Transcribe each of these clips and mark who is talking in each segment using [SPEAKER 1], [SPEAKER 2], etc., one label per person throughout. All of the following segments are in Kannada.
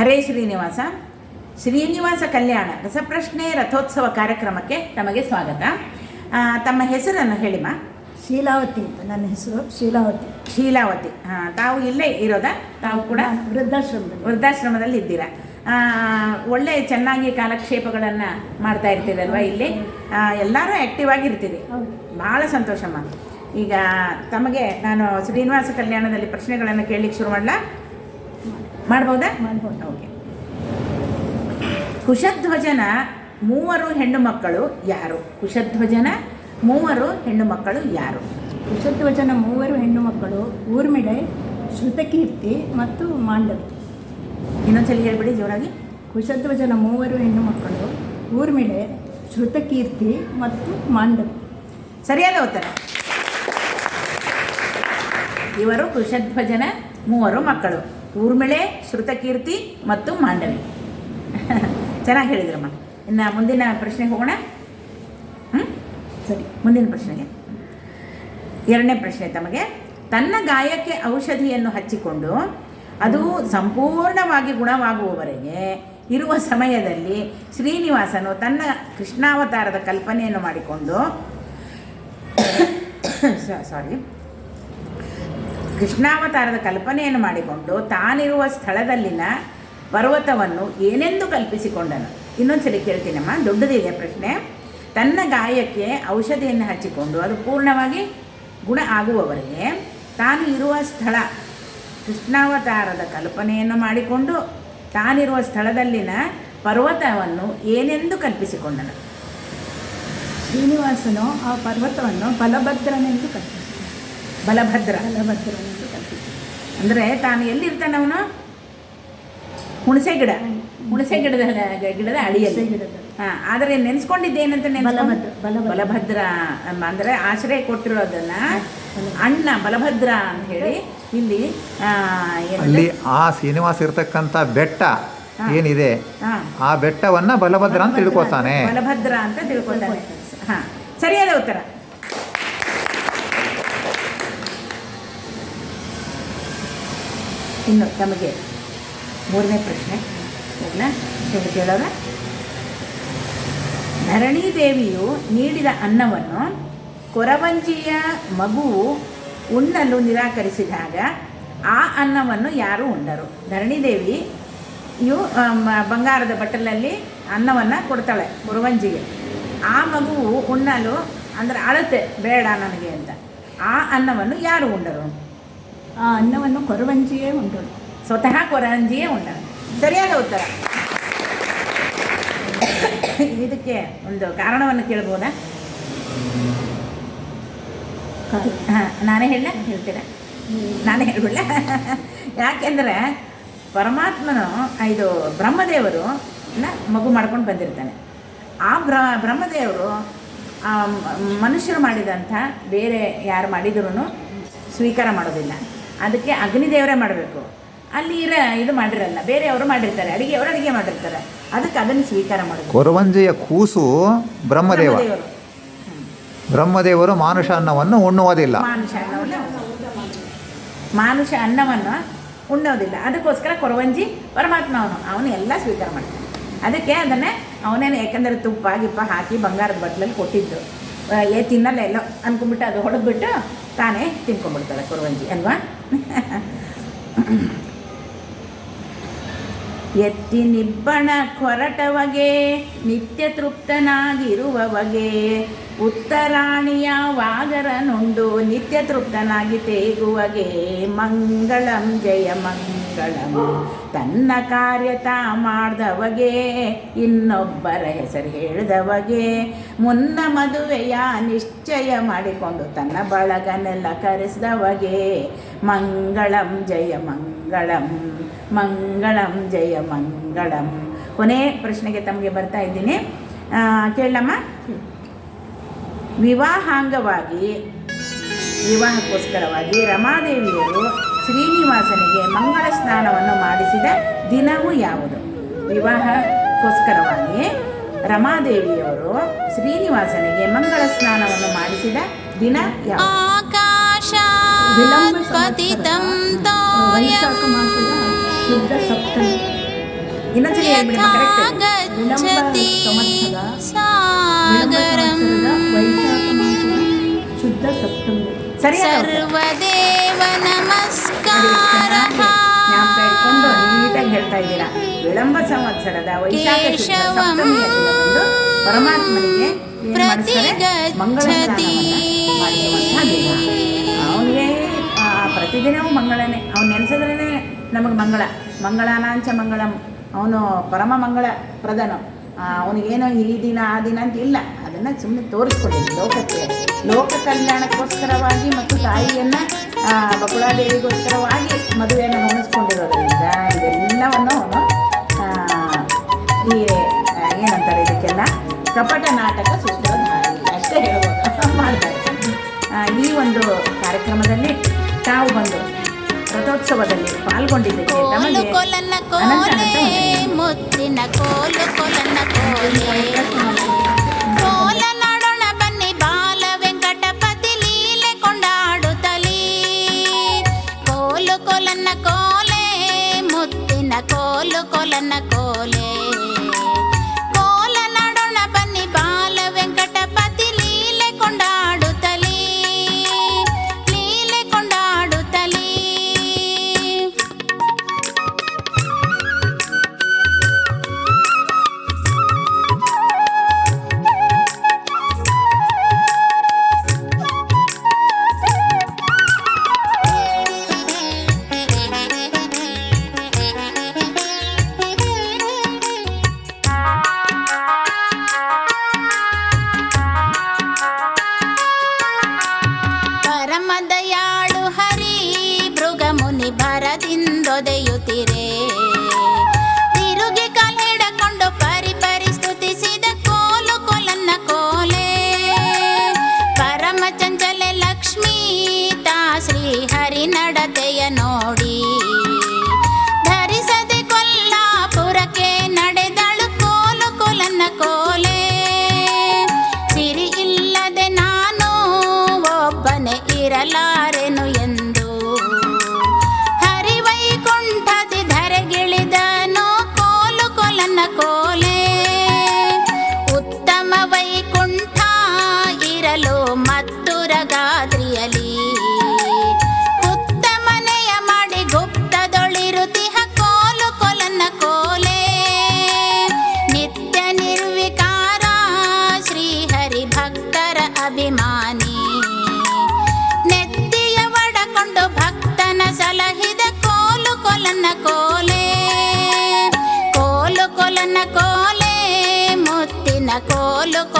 [SPEAKER 1] ಹರೇ ಶ್ರೀನಿವಾಸ. ಶ್ರೀನಿವಾಸ ಕಲ್ಯಾಣ ರಸಪ್ರಶ್ನೆ ರಥೋತ್ಸವ ಕಾರ್ಯಕ್ರಮಕ್ಕೆ ತಮಗೆ ಸ್ವಾಗತ. ತಮ್ಮ ಹೆಸರನ್ನು ಹೇಳಿಮ್ಮ
[SPEAKER 2] ಶೀಲಾವತಿ ಅಂತ ನನ್ನ ಹೆಸರು ಶೀಲಾವತಿ.
[SPEAKER 1] ಶೀಲಾವತಿ. ಹಾಂ ತಾವು ಇಲ್ಲೇ ಇರೋದಾ? ತಾವು ಕೂಡ
[SPEAKER 2] ವೃದ್ಧಾಶ್ರಮ ವೃದ್ಧಾಶ್ರಮದಲ್ಲಿ.
[SPEAKER 1] ಇದ್ದೀರಾ? ಒಳ್ಳೆ ಚೆನ್ನಾಗಿ ಕಾಲಕ್ಷೇಪಗಳನ್ನು ಮಾಡ್ತಾ ಇರ್ತೀರಲ್ವಾ ಇಲ್ಲಿ? ಎಲ್ಲರೂ ಆ್ಯಕ್ಟಿವ್ ಆಗಿರ್ತೀರಿ. ಭಾಳ ಸಂತೋಷಮ್ಮ ಈಗ ತಮಗೆ ನಾನು ಶ್ರೀನಿವಾಸ ಕಲ್ಯಾಣದಲ್ಲಿ ಪ್ರಶ್ನೆಗಳನ್ನು ಕೇಳಲಿಕ್ಕೆ ಶುರು ಮಾಡಲಾ? ಮಾಡ್ಬೋದಾ? ಓಕೆ. ಕುಶಧ್ವಜನ ಮೂವರು ಹೆಣ್ಣು ಮಕ್ಕಳು ಯಾರು? ಕುಶಧ್ವಜನ ಮೂವರು ಹೆಣ್ಣು ಮಕ್ಕಳು ಯಾರು?
[SPEAKER 2] ಕುಶಧ್ವಜನ ಮೂವರು ಹೆಣ್ಣು ಮಕ್ಕಳು ಊರ್ಮಿಳೆ ಶ್ರುತಕೀರ್ತಿ ಮತ್ತು ಮಾಂಡವಿ.
[SPEAKER 1] ಇನ್ನೊಂದ್ಸಲಿ ಹೇಳ್ಬಿಡಿ ಜೋರಾಗಿ.
[SPEAKER 2] ಕುಶಧ್ವಜನ ಮೂವರು ಹೆಣ್ಣು ಮಕ್ಕಳು ಊರ್ಮಿಳೆ ಶ್ರುತಕೀರ್ತಿ ಮತ್ತು ಮಾಂಡವಿ.
[SPEAKER 1] ಸರಿಯಾದ ಉತ್ತರ. ಇವರು ಕುಶಧ್ವಜನ ಮೂವರು ಮಕ್ಕಳು. ಊರ್ಮಿಳೆ, ಶ್ರುತಕೀರ್ತಿ ಮತ್ತು ಮಾಂಡವಿ. ಚೆನ್ನಾಗಿ ಹೇಳಿದ್ರಮ್ಮ. ಇನ್ನು ಮುಂದಿನ ಪ್ರಶ್ನೆಗೆ ಹೋಗೋಣ? ಹ್ಞೂ
[SPEAKER 2] ಸರಿ,
[SPEAKER 1] ಮುಂದಿನ ಪ್ರಶ್ನೆಗೆ. ಎರಡನೇ ಪ್ರಶ್ನೆ ತಮಗೆ. ತನ್ನ ಗಾಯಕ್ಕೆ ಔಷಧಿಯನ್ನು ಹಚ್ಚಿಕೊಂಡು ಅದು ಸಂಪೂರ್ಣವಾಗಿ ಗುಣವಾಗುವವರೆಗೆ ಇರುವ ಸಮಯದಲ್ಲಿ ಶ್ರೀನಿವಾಸನು ತನ್ನ ಕೃಷ್ಣಾವತಾರದ ಕಲ್ಪನೆಯನ್ನು ಮಾಡಿಕೊಂಡು ಸಾರಿ ಕೃಷ್ಣಾವತಾರದ ಕಲ್ಪನೆಯನ್ನು ಮಾಡಿಕೊಂಡು ತಾನಿರುವ ಸ್ಥಳದಲ್ಲಿನ ಪರ್ವತವನ್ನು ಏನೆಂದು ಕಲ್ಪಿಸಿಕೊಂಡನು. ಇನ್ನೊಂದ್ಸಲಿ ಕೇಳ್ತೀನಮ್ಮ ದೊಡ್ಡದಿದೆ ಪ್ರಶ್ನೆ? ತನ್ನ ಗಾಯಕ್ಕೆ ಔಷಧಿಯನ್ನು ಹಚ್ಚಿಕೊಂಡು ಅದು ಪೂರ್ಣವಾಗಿ ಗುಣ ಆಗುವವರೆಗೆ ತಾನು ಇರುವ ಸ್ಥಳ, ಕೃಷ್ಣಾವತಾರದ ಕಲ್ಪನೆಯನ್ನು ಮಾಡಿಕೊಂಡು ತಾನಿರುವ ಸ್ಥಳದಲ್ಲಿನ ಪರ್ವತವನ್ನು ಏನೆಂದು ಕಲ್ಪಿಸಿಕೊಂಡನು.
[SPEAKER 2] ಶ್ರೀನಿವಾಸನು ಆ ಪರ್ವತವನ್ನು ಬಲಭದ್ರನೆಂದು ಕಲ್ಪಿಸಿದ
[SPEAKER 1] ಬಲಭದ್ರ
[SPEAKER 2] ಬಲಭದ್ರನೆಂದು. ಕಲ್ಪಿಸಿದ
[SPEAKER 1] ಅಂದರೆ ತಾನು ಎಲ್ಲಿರ್ತಾನೆ ಅವನು? ಹುಣಸೆ ಗಿಡ. ಹುಣಸೆ ಗಿಡದ ಗಿಡದ ಅಡಿಯಲ್ಲಿ
[SPEAKER 2] ಹಾಂ
[SPEAKER 1] ಹಾ, ಆದರೆ ನೆನೆಸ್ಕೊಂಡಿದ್ದೇನಂತ
[SPEAKER 2] ಬಲಭದ್ರ,
[SPEAKER 1] ಅಂದರೆ ಆಶ್ರಯ ಕೊಟ್ಟಿರೋದನ್ನ ಅಣ್ಣ ಬಲಭದ್ರ ಅಂತ ಹೇಳಿ ಇಲ್ಲಿ?
[SPEAKER 3] ಅಲ್ಲಿ ಆ ಶ್ರೀನಿವಾಸ ಇರ್ತಕ್ಕಂಥ ಬೆಟ್ಟ ಏನಿದೆ?
[SPEAKER 1] ಹಾ,
[SPEAKER 3] ಆ ಬೆಟ್ಟವನ್ನ ಬಲಭದ್ರ ಅಂತ ತಿಳ್ಕೊತಾನೆ.
[SPEAKER 1] ಬಲಭದ್ರ ಅಂತ ತಿಳ್ಕೊತಾನೆ. ಹಾ. ಸರಿಯಾದ ಉತ್ತರ. ಇನ್ನು ನಮಗೆ ಮೂರನೇ ಪ್ರಶ್ನೆ ಹೋಗ್ಲಾ? ಕೇಳೋಣ ಧರಣಿ ದೇವಿಯು ನೀಡಿದ ಅನ್ನವನ್ನು ಕೊರವಂಜಿಯ ಮಗುವು ಉಣ್ಣಲು ನಿರಾಕರಿಸಿದಾಗ ಆ ಅನ್ನವನ್ನು ಯಾರು ಉಂಡರು ಧರಣಿ ದೇವಿ ಇವು ಆ, ಬಂಗಾರದ ಬಟ್ಟಲಲ್ಲಿ ಅನ್ನವನ್ನು ಕೊಡ್ತಾಳೆ ಕೊರವಂಜಿಗೆ. ಆ ಮಗುವು ಉಣ್ಣಲು ಅಂದರೆ ಅಳತೆ ಬೇಡ ನನಗೆ ಅಂತ. ಆ ಅನ್ನವನ್ನು ಯಾರು ಉಂಡರು
[SPEAKER 2] ಆ ಅನ್ನವನ್ನು ಕೊರವಂಜಿಯೇ ಉಂಟು.
[SPEAKER 1] ಸ್ವತಃ ಕೊರವಂಜಿಯೇ ಉಂಟು. ಸರಿಯಾದ ಉತ್ತರ. ಇದಕ್ಕೆ ಒಂದು ಕಾರಣವನ್ನು ಕೇಳ್ಬೋದಾ? ಹಾಂ ನಾನೇ ಹೇಳ ಹೇಳ್ತೀರ? ನಾನೇ ಹೇಳ್ಬಿಡ್ಲ ಯಾಕೆಂದರೆ ಪರಮಾತ್ಮನು ಇದು ಬ್ರಹ್ಮದೇವರು ಮಗು ಮಾಡ್ಕೊಂಡು ಬಂದಿರ್ತಾನೆ. ಆ ಬ್ರ ಬ್ರಹ್ಮದೇವರು ಆ ಮನುಷ್ಯರು ಮಾಡಿದಂಥ ಬೇರೆ ಯಾರು ಮಾಡಿದ್ರೂ ಸ್ವೀಕಾರ ಮಾಡೋದಿಲ್ಲ. ಅದಕ್ಕೆ ಅಗ್ನಿದೇವರೇ ಮಾಡಬೇಕು. ಅಲ್ಲಿ ಇರ ಇದು ಮಾಡಿರಲ್ಲ ಬೇರೆಯವರು ಮಾಡಿರ್ತಾರೆ ಅಡಿಗೆಯವರು ಅಡಿಗೆ ಮಾಡಿರ್ತಾರೆ. ಅದಕ್ಕೆ ಅದನ್ನು ಸ್ವೀಕಾರ ಮಾಡಬೇಕು
[SPEAKER 3] ಕೊರವಂಜಿಯ ಕೂಸು ಬ್ರಹ್ಮದೇವ.
[SPEAKER 1] ಬ್ರಹ್ಮದೇವರು.
[SPEAKER 3] ಮಾನುಷ ಅನ್ನವನ್ನು ಉಣ್ಣುವುದಿಲ್ಲ.
[SPEAKER 1] ಮಾನುಷ ಅನ್ನವನ್ನು ಮಾನುಷ ಅನ್ನವನ್ನು ಉಣ್ಣೋದಿಲ್ಲ ಅದಕ್ಕೋಸ್ಕರ ಕೊರವಂಜಿ ಪರಮಾತ್ಮ ಅವನು ಅವನು ಎಲ್ಲ ಸ್ವೀಕಾರ ಮಾಡ್ತಾನೆ. ಅದಕ್ಕೆ ಅದನ್ನೇ ಅವನೇನು ಯಾಕಂದರೆ ತುಪ್ಪ ಗಿಪ್ಪ ಹಾಕಿ ಬಂಗಾರದ ಬಟ್ಲಲ್ಲಿ ಕೊಟ್ಟಿದ್ದು. ಏ ತಿನ್ನಲ್ಲ ಎಲ್ಲೋ ಅನ್ಕೊಂಡ್ಬಿಟ್ಟು ಅದು ಹೊಡೆದ್ಬಿಟ್ಟು ತಾನೇ ತಿನ್ಕೊಂಡ್ಬಿಡ್ತಾಳೆ ಕೊರವಂಜಿ ಅಲ್ವಾ? ಎತ್ತಿ ನಿಬ್ಬಣ ಕೊರಟವಗೆ, ನಿತ್ಯ ತೃಪ್ತನಾಗಿರುವವಗೆ. ಉತ್ತರಾಣಿಯ ವಾಗರನುಂಡು ನಿತ್ಯ ತೃಪ್ತನಾಗಿ ತೇಗುವಗೆ. ಮಂಗಳಂ, ಜಯ ಮಂಗಳಂ. ತನ್ನ ಕಾರ್ಯತಾ ಮಾಡಿದವಗೆ, ಇನ್ನೊಬ್ಬರ ಹೆಸರು ಹೇಳಿದವಗೆ. ಮುನ್ನ ಮದುವೆಯ ನಿಶ್ಚಯ ಮಾಡಿಕೊಂಡು ತನ್ನ ಬಳಗನೆಲ್ಲ ಕರೆಸಿದವಗೆ. ಮಂಗಳಂ, ಜಯ ಮಂಗಳಂ ಮಂಗಳಂ ಜಯ ಮಂಗಳಂ. ಕೊನೆ ಪ್ರಶ್ನೆಗೆ ತಮಗೆ ಬರ್ತಾ ಇದ್ದೀನಿ. ಕೇಳಮ್ಮ ವಿವಾಹಾಂಗವಾಗಿ ವಿವಾಹಕ್ಕೋಸ್ಕರವಾಗಿ ರಮಾದೇವಿಯರು ಶ್ರೀನಿವಾಸನಿಗೆ ಮಂಗಳ ಸ್ನಾನವನ್ನು ಮಾಡಿಸಿದ ದಿನವೂ ಯಾವುದು? ವಿವಾಹಕ್ಕೋಸ್ಕರವಾಗಿ ರಮಾದೇವಿಯವರು ಶ್ರೀನಿವಾಸನಿಗೆ ಮಂಗಳ ಸ್ನಾನವನ್ನು ಮಾಡಿಸಿದ ದಿನ ಯಾವುದು?
[SPEAKER 2] ವಿಳಂಬ ಶುದ್ಧ ಸಪ್ತಮಿ.
[SPEAKER 1] ಇನ್ನೊಂದ್ಸಲಿ ಹೇಳ್ಬಿಡಿ ಕರೆಕ್ಟ್
[SPEAKER 2] ವಿಳಂಬ
[SPEAKER 4] ಗಚ್ಚತಿ
[SPEAKER 2] ಸಂವತ್ಸರ ವಿಳಂಬ
[SPEAKER 4] ಸಾಗರಂ
[SPEAKER 2] ವೈಶಾಖ ಮಾಸದ ಶುದ್ಧ ಸಪ್ತಮಿ.
[SPEAKER 4] ಸರ್ವದೇವ ನಮಸ್ಕಾರ.
[SPEAKER 1] ಚೆನ್ನಾಗಿ ಜ್ಞಾಪಕ ಇಟ್ಕೊಂಡು ನೀಟಾಗಿ ಹೇಳ್ತಾ ಇದ್ದೀರಾ. ವಿಳಂಬ ಸಂವತ್ಸರದ ವೈಶಾಖ ಶುದ್ಧ ಸಪ್ತಮಿಯ ದಿನದಂದು ಪರಮಾತ್ಮನಿಗೆ ಅವನಿಗೆ ಪ್ರತಿದಿನವೂ ಮಂಗಳನೇ. ಅವ್ನು ನೆನೆಸಿದ್ರೇ ನಮಗೆ ಮಂಗಳ. ಮಂಗಳಾನಾಂಚ ಮಂಗಳಂ. ಅವನು ಪರಮ ಮಂಗಳ ಪ್ರಧಾನ. ಅವನಿಗೇನೋ ಈ ದಿನ, ಆ ದಿನ ಅಂತ ಇಲ್ಲ. ಅದನ್ನು ಸುಮ್ಮನೆ ತೋರಿಸ್ಕೊಡಿ. ಲೋಕಕ್ಕೆ. ಲೋಕ ಕಲ್ಯಾಣಕ್ಕೋಸ್ಕರವಾಗಿ ಮತ್ತು ತಾಯಿಯನ್ನು ಬಕುಳಾದೇವಿಗೋಸ್ಕರವಾಗಿ ಮದುವೆಯನ್ನು ಹೊಣಿಸ್ಕೊಂಡಿರೋದ್ರಿಂದ ಇದೆಲ್ಲವನ್ನು ಅವನು ಈ ಏನಂತಾರೆ ಇದಕ್ಕೆಲ್ಲ? ಕಪಟ ನಾಟಕ ಸೂತ್ರಧಾರಿ ಅಷ್ಟೇ ಹೇಳ್ಬೋದು. ಮಾಡ್ತಾರೆ. ಈ ಒಂದು ಕಾರ್ಯಕ್ರಮದಲ್ಲಿ ತಾವು ಬಂದು ರಥೋತ್ಸವದಲ್ಲಿ ಪಾಲ್ಗೊಂಡಿದ್ದಕ್ಕೆ
[SPEAKER 4] ಕೋಲು
[SPEAKER 1] ತಮಗೆ
[SPEAKER 4] ಕೊಲನ್ನ
[SPEAKER 1] ಅನಂತ
[SPEAKER 4] ಕೋಲೆ
[SPEAKER 1] ಅನಂತ ವಂದನೆಗಳು.
[SPEAKER 4] ಮುತ್ತಿನ ಕೋಲು ಕೊಲನ್ನ ಕೋಲೆ ಕೋಲ ನಾಡೋಣ ಬನ್ನಿ ಪರಮ ಹರಿ ಮೃಗಮುನಿ ಭರದಿಂದೊದೆಯುತ್ತಿರೆ.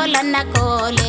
[SPEAKER 4] colana cola.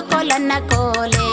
[SPEAKER 4] కొలన్న కోలే.